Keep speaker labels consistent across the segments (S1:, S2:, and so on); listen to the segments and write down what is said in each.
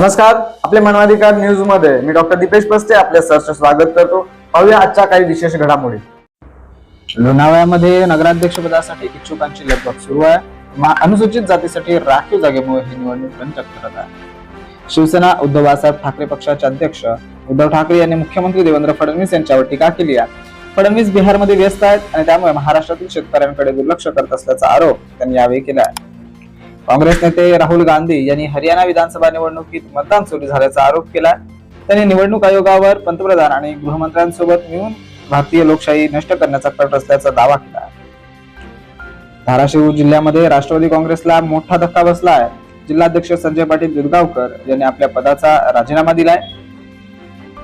S1: नमस्कार आपले मानवाधिकार न्यूजमध्ये मी डॉक्टर दीपेश पस्ते आपले सहर्ष स्वागत करतो. पाहूया आजच्या काही विशेष घडामोडी. लोणावळ्यामध्ये नगराध्यक्षपदासाठी इच्छुकांची लगबग सुरू आहे. अनुसूचित जातीसाठी राखीव जागेमुळे ही निवडणूक रंजक ठरत आहे. शिवसेना उद्धव बाळासाहेब ठाकरे पक्षाचे अध्यक्ष उद्धव ठाकरे यांनी मुख्यमंत्री देवेंद्र फडणवीस यांच्यावर टीका केली आहे. फडणवीस बिहारमध्ये व्यस्त आहेत आणि त्यामुळे महाराष्ट्रातील शेतकऱ्यांकडे दुर्लक्ष करत असल्याचा आरोप त्यांनी यावेळी केला आहे. काँग्रेस नेते राहुल गांधी यांनी हरियाणा विधानसभा निवडणुकीत मतदान चोरी झाल्याचा आरोप केला त्यांनी निवडणूक आयोगावर पंतप्रधान आणि गृहमंत्र्यांसोबत मिळून भारतीय लोकशाही नष्ट करण्याचा कट असल्याचा दावा केला धाराशिव जिल्ह्यामध्ये राष्ट्रवादी काँग्रेसला मोठा धक्का बसला आहे जिल्हाध्यक्ष संजय पाटील दुर्गावकर यांनी आपल्या पदाचा राजीनामा दिलाय.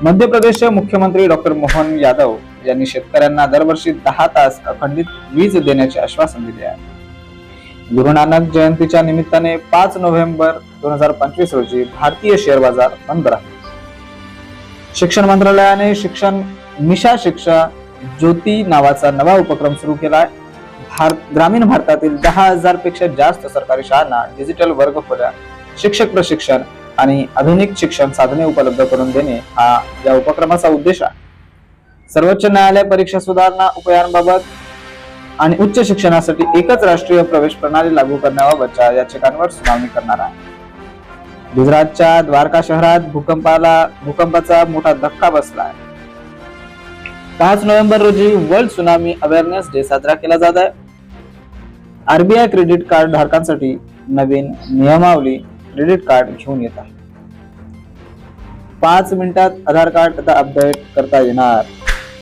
S1: मध्य प्रदेशचे मुख्यमंत्री डॉक्टर मोहन यादव यांनी शेतकऱ्यांना दरवर्षी दहा तास अखंडित वीज देण्याचे आश्वासन दिले आहे. गुरु नानक जयंतीच्या निमित्ताने पाच नोव्हेंबर दोन हजार पंचवीस रोजी भारतीय शेअर बाजार बंद राहील. शिक्षण मंत्रालयाने शिक्षण मिशा शिक्षा ज्योती नावाचा नवा उपक्रम सुरू केला आहे भारत ग्रामीण भारतातील दहा हजारपेक्षा जास्त सरकारी शाळांना डिजिटल वर्ग खोल्या शिक्षक प्रशिक्षण आणि आधुनिक शिक्षण साधने उपलब्ध करून देणे हा या उपक्रमाचा उद्देश आहे. सर्वोच्च न्यायालय परीक्षा सुधारणा उपायांबाबत आणि उच्च शिक्षणासाठी एकच राष्ट्रीय प्रवेश प्रणाली लागू करण्याबाबतच्या याचिकांवर सुनावणी करणार आहे. गुजरातच्या द्वारका शहरात भूकंपाला भूकंपाचा मोठा धक्का बसला आहे पाच नोव्हेंबर रोजी वर्ल्ड सुनामी अवेअरनेस डे साजरा केला जात आहे. आरबीआय क्रेडिट कार्ड धारकांसाठी नवीन नियमावली क्रेडिट कार्ड घेऊन येत आहे. पाच मिनिटात आधार कार्ड आता अपडेट करता येणार.